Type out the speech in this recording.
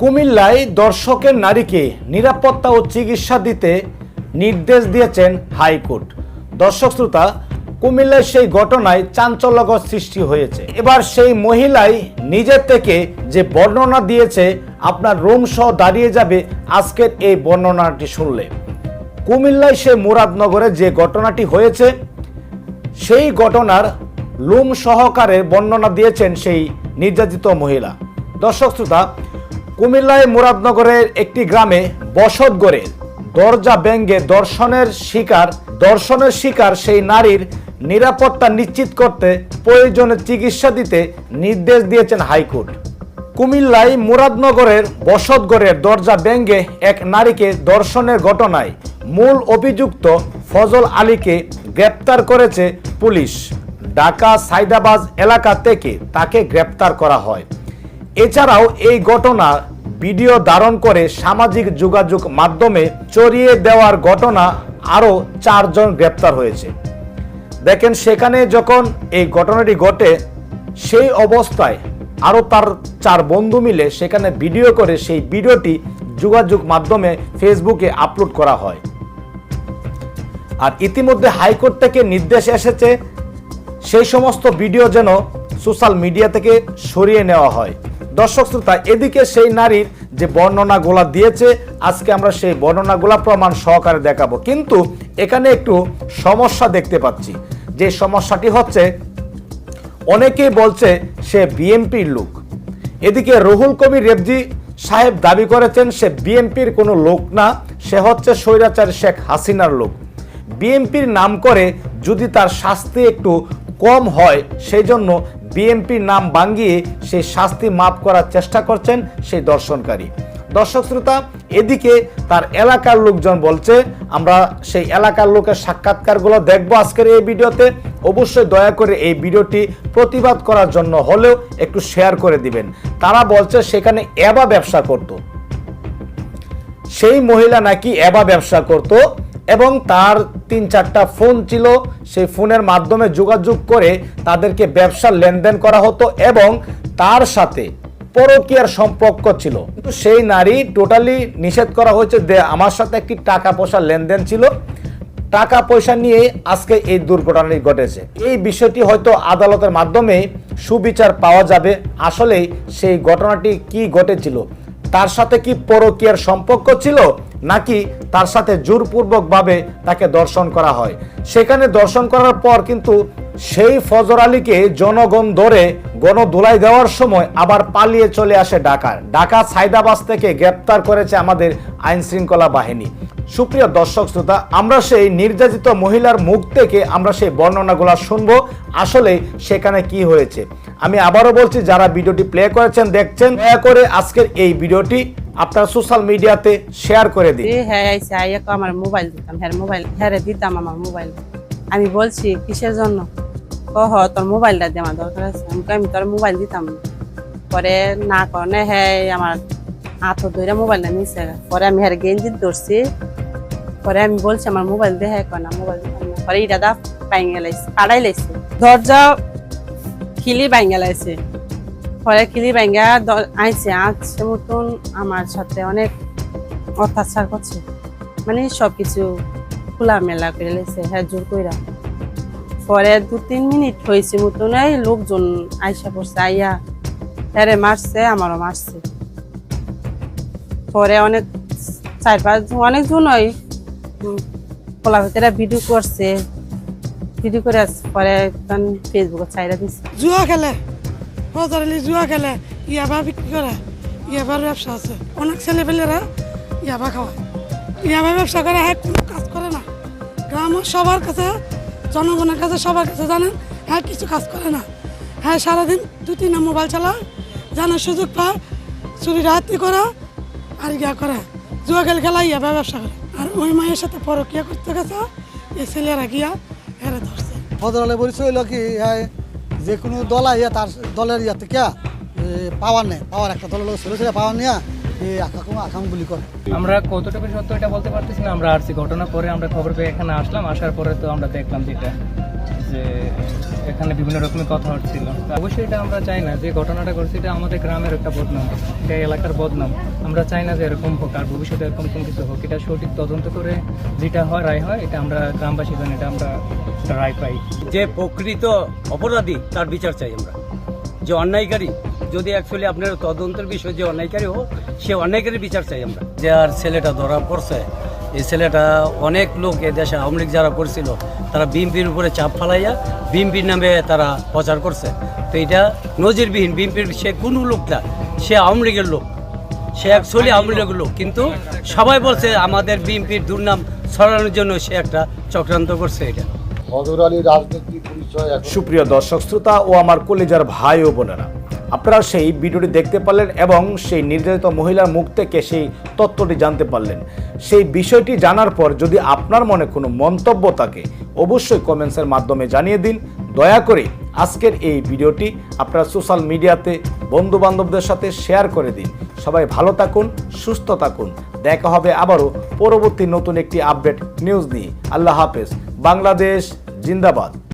কুমিল্লায় দর্শকের নারীকে নিরাপত্তা ও চিকিৎসা দিতে নির্দেশ দিয়েছেন হাইকোর্ট। দর্শক শ্রোতা, কুমিল্লায় সেই ঘটনায় চাঞ্চল্যকর সৃষ্টি হয়েছে। এবার সেই মহিলাই নিজের থেকে যে বর্ণনা দিয়েছে, আপনার রুম সহ দাঁড়িয়ে যাবে আজকের এই বর্ণনাটি শুনলে। কুমিল্লায় সে মুরাদনগরে যে ঘটনাটি হয়েছে, সেই ঘটনার লুম সহকারে বর্ণনা দিয়েছেন সেই নির্যাতিত মহিলা। দর্শক শ্রোতা কুমিল্লায় মুরাদনগরের একটি গ্রামে বসত গড়ে দরজা ব্যঙ্গে দর্শনের শিকার দর্শনের শিকার সেই নারীর নিরাপত্তা নিশ্চিত করতে প্রয়োজনে চিকিৎসা দিতে নির্দেশ দিয়েছেন হাইকোর্ট। কুমিল্লায় মুরাদনগরের বসতগড়ের দরজা ব্যঙ্গে এক নারীকে দর্শনের ঘটনায় মূল অভিযুক্ত ফজল আলীকে গ্রেপ্তার করেছে পুলিশ। ঢাকা সাইদাবাজ এলাকা থেকে তাকে গ্রেপ্তার করা হয়। এছাড়াও এই ঘটনা ভিডিও ধারণ করে সামাজিক যোগাযোগ মাধ্যমে চড়িয়ে দেওয়ার ঘটনা আরও চারজন গ্রেপ্তার হয়েছে। দেখেন, সেখানে যখন এই ঘটনাটি ঘটে, সেই অবস্থায় আরও তার চার বন্ধু মিলে সেখানে ভিডিও করে সেই ভিডিওটি যোগাযোগ মাধ্যমে ফেসবুকে আপলোড করা হয়। আর ইতিমধ্যে হাইকোর্ট থেকে নির্দেশ এসেছে, সেই সমস্ত ভিডিও যেন সোশ্যাল মিডিয়া থেকে সরিয়ে নেওয়া হয়। দর্শক শ্রোতা, এদিকে সেই নারীর যে বর্ণনাগুলা দিয়েছে, আজকে আমরা সেই বর্ণনাগুলা প্রমাণ সহকারে দেখাবো। কিন্তু এখানে একটু সমস্যা দেখতে পাচ্ছি। যে সমস্যাটি হচ্ছে, অনেকেই বলছে সে বিএমপির লোক। এদিকে রুহুল কবির রেবজি সাহেব দাবি করেছেন, সে বিএমপির কোনো লোক না, সে হচ্ছে স্বৈরাচার শেখ হাসিনার লোক। বিএমপির নাম করে যদি তার শাস্তি একটু কম হয় সেই জন্য বিএমপির নাম ভাঙ্গিয়ে সেই শাস্তি মাপ করার চেষ্টা করছেন সেই দর্শনকারী। দর্শক শ্রোতা, এদিকে তার এলাকার লোকজন বলছে, আমরা সেই এলাকার লোকের সাক্ষাৎকারগুলো দেখব আজকের এই ভিডিওতে। অবশ্যই দয়া করে এই ভিডিওটি প্রতিবাদ করার জন্য হলেও একটু শেয়ার করে দিবেন। তারা বলছে, সেখানে এবা ব্যবসা করতো। সেই মহিলা নাকি এবা ব্যবসা করত। এবং তার তিন চারটা ফোন ছিল, সেই ফোনের মাধ্যমে যোগাযোগ করে তাদেরকে ব্যবসার লেনদেন করা হতো এবং তার সাথে পরকীয়ার সম্পর্ক ছিল। কিন্তু সেই নারী টোটালি নিষেধ করা হয়েছে আমার সাথে একটি টাকা পয়সা লেনদেন ছিল। টাকা পয়সা নিয়ে আজকে এই দুর্ঘটনাটি ঘটেছে। এই বিষয়টি হয়তো আদালতের মাধ্যমে সুবিচার পাওয়া যাবে। আসলেই সেই ঘটনাটি কি ঘটেছিল? তার সাথে কি পরকীয়ার সম্পর্ক ছিল? নাকি তার সাথে জোরপূর্বকভাবে তাকে দর্শন করা হয়। সেখানে দর্শন করার পর কিন্তু সেই ফজর আলীকে জনগণ ধরে গণধুলাই দেওয়ার সময় আবার পালিয়ে চলে আসে ঢাকা। ঢাকা সাইদাবাস থেকে গ্রেপ্তার করেছে আমাদের আইন শৃঙ্খলা বাহিনী। সুপ্রিয় দর্শক শ্রোতা, আমরা সেই নির্যাতিত মহিলার মুখ থেকে আমরা সেই বর্ণনাগুলো শুনব। আসলে সেখানে কি হয়েছে? আমি আবারও বলছি, যারা ভিডিওটি প্লে করেছেন, দেখছেন, দয়া করে আজকের এই ভিডিওটি আপনার সোশ্যাল মিডিয়াতে শেয়ার করে দিন। হ্যাঁ আইসে আইয়া আমার মোবাইল দিতাম হ্যাঁ মোবাইল হ্যাঁ দিতাম আমার মোবাইল আমি বলছি, কিসের জন্য? কহ, তোর মোবাইলটা দিয়ে আমার দরকার আছে। আমি তোর মোবাইল দিতাম পরে না কনে হ্যাঁ আমার হাত ধরে মোবাইলটা নিছে। পরে আমি হ্যাঁ গেঞ্জি ধরছি। পরে আমি বলছি, আমার মোবাইল দে হ্যাঁ কয়, না মোবাইল দিতাম পরে এই দাদা বাইঙ্গে লাইছে পাড়াই লাইছে। দরজা খিলি বাইঙ্গে লাইছে। পরে খিলি বাইঙ্গা দ- আইছে। আজকে মতন আমার সাথে অনেক অত্যাচার করছে। মানে সবকিছু খোলা মেলা করে লেছে হ্যাঁ জোর কইরা। পরে দু তিন মিনিট হয়েছে মতন, এই লোকজন আইসা পড়ছে, আইয়া হ্যাঁ মারছে, আমারও মারছে। পরে অনেক চার পাঁচ অনেকজন ওই খোলা ভিতরে ভিডিও করছে। ভিডিও করে পরে ফেসবুকে ছাইরা দিচ্ছে জুয়া খেলে। আলী জুয়া খেলে ইয়াবা বিক্রি করে ইয়াবার ব্যবসা আছে। অনেক ছেলেপেলেরা ইয়াবা খাওয়ায়। ইয়াবা ব্যবসা করে হ্যাঁ কোনো কাজ করে না। গ্রামের সবার কাছে জনগণের কাছে সবার কাছে জানেন হ্যাঁ কিছু কাজ করে না। হ্যাঁ সারাদিন দু তিনটা মোবাইল চালায় জানার সুযোগ পায় চুরি রাত্রি করা আর ইয়া করে। জুয়া খেল খেলা ইয়াবা ব্যবসা করে। আর ওই মায়ের সাথে পরকিয়া করতে গেছে এই ছেলেরা গিয়া হেরে ধরছে। ফদরালে বলছে হইল কি হ্যাঁ, যে কোনো দল আইয়া তার দলের ইয়াতে কিয়া পাওয়ার নেই পাওয়ার একটা দলের ছেলে ছেলে পাওয়ার নিয়ে আমরা কতটুকু সত্য এটা বলতে পারতেছি না, আমরা আসছি ঘটনা পরে আমরা খবর পেয়ে এখানে আসলাম, আসার পরে তো আমরা দেখলাম যেটা। যে এখানে বিভিন্ন রকমের কথা হচ্ছিল। অবশ্যই এটা আমরা চাই না যে ঘটনাটা ঘটছে এটা আমাদের গ্রামের একটা বদনাম এটা এলাকার বদনাম। আমরা চাই না যে এরকম হোক আর ভবিষ্যতে এরকম কোনো কিছু হোক। এটা সঠিক তদন্ত করে যেটা হয় রায় হয় এটা আমরা গ্রামবাসী জানি এটা আমরা রায় পাই। যে প্রকৃত অপরাধী তার বিচার চাই আমরা। যে অন্যায়কারী যদি অ্যাকচুয়ালি আপনার তদন্তের বিষয় যে অন্যায়কারী হোক সে অন্যায়কারীর বিচার চাই আমরা। যে আর ছেলেটা ধরা পড়ছে এই ছেলেটা অনেক লোক এ দেশে আওয়ামী লীগ যারা করছিল তারা বিএনপির উপরে চাপ ফালাইয়া বিএনপির নামে তারা প্রচার করছে। তো এটা নজিরবিহীন বিএনপির সে কোনো লোক না সে আওয়ামী লীগের লোক। সে অ্যাকচুয়ালি আওয়ামী লীগের লোক। কিন্তু সবাই বলছে আমাদের বিএনপির দুর্নাম ছড়ানোর জন্য সে একটা চক্রান্ত করছে এটা। সুপ্রিয় দর্শক শ্রোতা ও আমার কলেজার ভাই ও বোনেরা আপনারা সেই ভিডিওটি দেখতে পারলেন এবং সেই নির্যাতিত মহিলার মুখ থেকে সেই তথ্যটি জানতে পারলেন। সেই বিষয়টি জানার পর যদি আপনার মনে কোনো মন্তব্য থাকে, অবশ্যই কমেন্টসের মাধ্যমে জানিয়ে দিন। দয়া করে আজকের এই ভিডিওটি আপনারা সোশ্যাল মিডিয়াতে বন্ধু বান্ধবদের সাথে শেয়ার করে দিন। সবাই ভালো থাকুন, সুস্থ থাকুন। দেখা হবে আবারও পরবর্তী নতুন একটি আপডেট নিউজ নিয়ে। আল্লাহ হাফেজ। বাংলাদেশ জিন্দাবাদ।